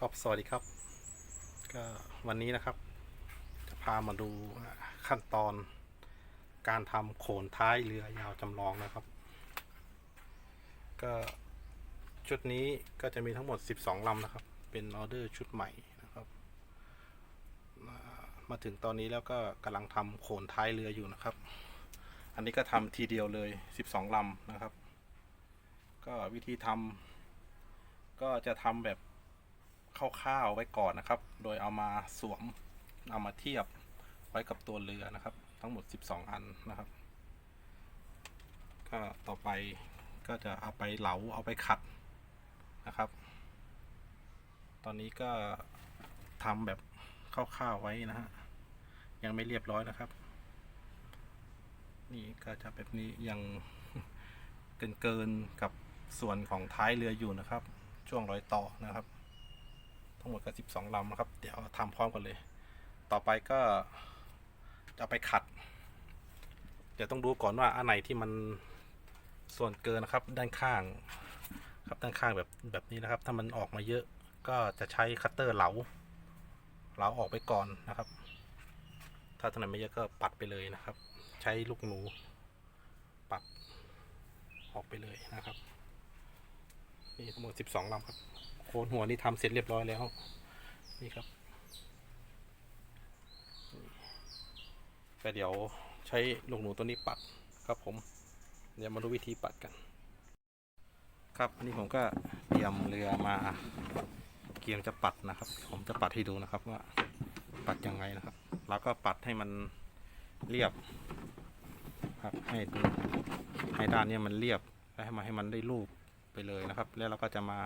ครับสวัสดีครับ ก็วันนี้นะครับ จะพามาดูขั้นตอนการทำโขนท้ายเรือยาวจำลองนะครับ ก็ชุดนี้ก็จะมีทั้งหมด 12ลำนะครับ เป็นออเดอร์ชุดใหม่นะครับ มามาถึงตอนนี้แล้วก็กำลังทำโขนท้ายเรืออยู่นะครับ อันนี้ก็ทำทีเดียวเลย 12ลำนะครับ ก็วิธีทำก็จะทำแบบ คร่าวๆไว้ก่อนนะครับ โดยเอามาสวมเอามาเทียบไว้กับตัวเรือนะครับ ทั้งหมด 12 อันนะครับ ก็ต่อไปก็จะเอาไปเหลาเอาไปขัดนะครับ ตอนนี้ก็ทำแบบคร่าวๆไว้นะฮะยังไม่เรียบร้อยนะครับ นี่ก็จะแบบนี้ยังเกินเกินกับส่วนของท้ายเรืออยู่นะครับ ช่วงรอยต่อนะครับ ทั้งหมดก็12ลำนะครับ เดี๋ยวทำพร้อมกันเลย ต่อไปก็จะไปขัด เดี๋ยวต้องดูก่อนว่าอันไหนที่มันส่วนเกินนะครับ ด้านข้าง ครับด้านข้างแบบแบบนี้นะครับ ถ้ามันออกมาเยอะ ก็จะใช้คัตเตอร์เหลาเหลาออกไปก่อนนะครับ ถ้าตรงไหนไม่เยอะก็ปัดไปเลยนะครับ ใช้ลูกหนู ปัดออกไปเลยนะครับ นี่ทั้งหมด12ลำครับ คนหัวนี่ทำเสร็จเรียบร้อยแล้ว นี่ครับก็เดี๋ยวใช้ลูกหนูตัวนี้ปัดครับผม เดี๋ยวมาดูวิธีปัดกัน ครับอันนี้ผมก็เตรียมเรือมาเกียมจะปัดนะครับ ผมจะปัดให้ดูนะครับว่าปัดยังไงนะครับแล้วก็ปัดให้มันเรียบครับให้ให้ด้านนี้มันเรียบและให้มาให้มันได้รูปไปเลยนะครับ แล้วเราก็จะมา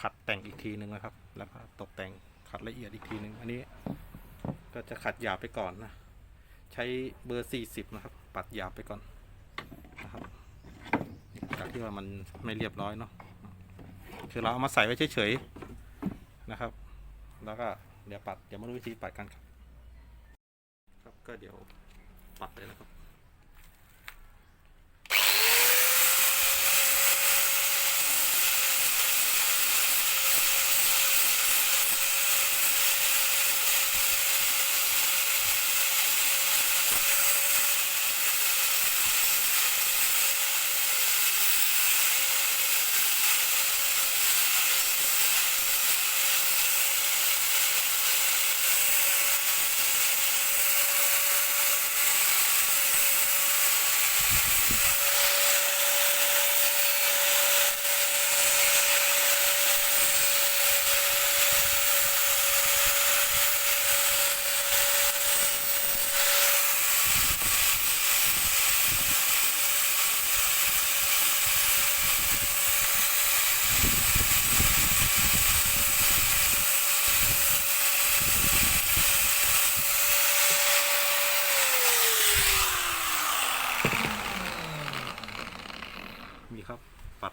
ขัดแต่งอีกทีหนึ่งนะครับ แล้วก็ตกแต่งขัดละเอียดอีกทีหนึ่งอันนี้ ก็จะขัดหยาบไปก่อนนะ ใช้เบอร์ 40 นะครับ ปัดหยาบไปก่อนนะครับจากที่ว่ามันไม่เรียบร้อยเนาะคือเราเอามาใส่ไว้เฉยๆนะครับ แล้วก็เดี๋ยวปัดเดี๋ยวมาดูวิธีปัดกันครับ ครับก็เดี๋ยวปัดเลยนะครับ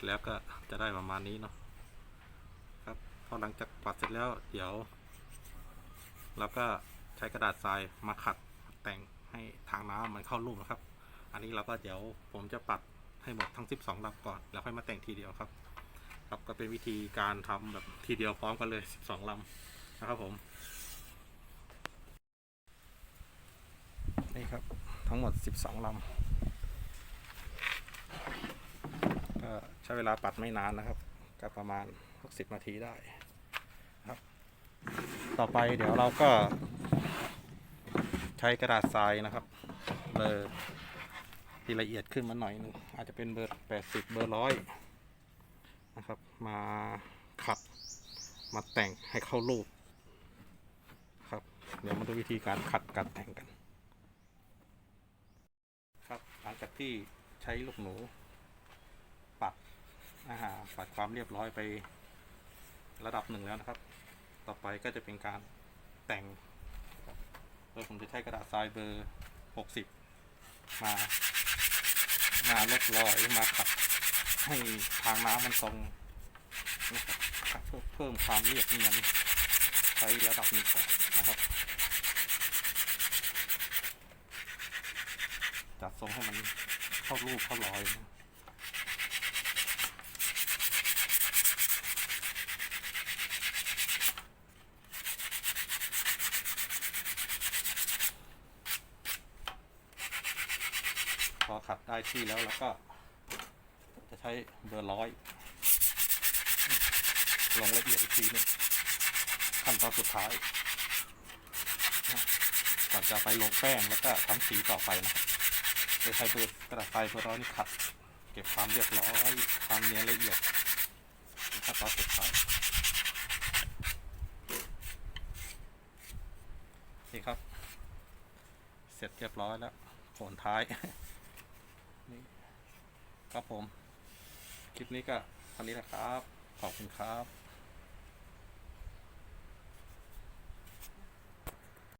แล้วก็จะได้ประมาณนี้เนาะครับพอหลังจากปัดเสร็จแล้วเดี๋ยวเราก็ใช้กระดาษทรายมาขัดแต่งให้ทางน้ำมันเข้ารูปนะครับ อันนี้เราก็เดี๋ยวผมจะปัดให้หมดทั้ง 12ลำก่อน แล้วค่อยมาแต่งทีเดียวครับ ครับก็เป็นวิธีการทำแบบทีเดียวพร้อมกันเลย 12ลำนะครับผม นี่ครับทั้งหมด 12ลำ ก็ใช้เวลาปัดไม่นานนะครับ ก็ประมาณ60นาทีได้ครับ ต่อไปเดี๋ยวเราก็ ใช้กระดาษทรายนะครับเบอร์ที่ละเอียดขึ้นมาหน่อยหนึงอาจจะเป็นเบอร์80เบอร์ร้อยนะครับ มาขัดมาแต่งให้เข้ารูปครับ เดี๋ยวมาดูวิธีการขัดการแต่งกัน ครับหลังจากที่ใช้ลูกหนู ปัดนะฮะปัดความเรียบร้อยไประดับหนึ่งแล้วนะครับ ต่อไปก็จะเป็นการแต่งนะครับโดยผมจะใช้กระดาษทรายเบอร์ 60 มา มาลดรอยมาขัดให้ทางน้ำมันตรงนะครับเพื่อเพิ่มความเรียบเนียนใช้ระดับหนึ่งก่อนนะครับ จัดทรงให้มันเข้ารูปเข้ารอยนะ ขัดได้ที่แล้วแล้วก็ จะใช้เบอร์ร้อยลงละเอียดอีกทีหนึงขั้นตอนสุดท้ายก่อนจะไปลงแป้งแล้วก็ทำสีต่อไปนะจะใช้เบอร์กระดาษไฟเบอร์ร้อยนี่ขัด เก็บความเรียบร้อยความเนียนละเอียดขั้นตอนสุดท้ายนี่ครับ เสร็จเรียบร้อยแล้วโขนท้าย นี่ครับผม คลิปนี้ก็เท่านี้แหละครับ ขอบคุณครับ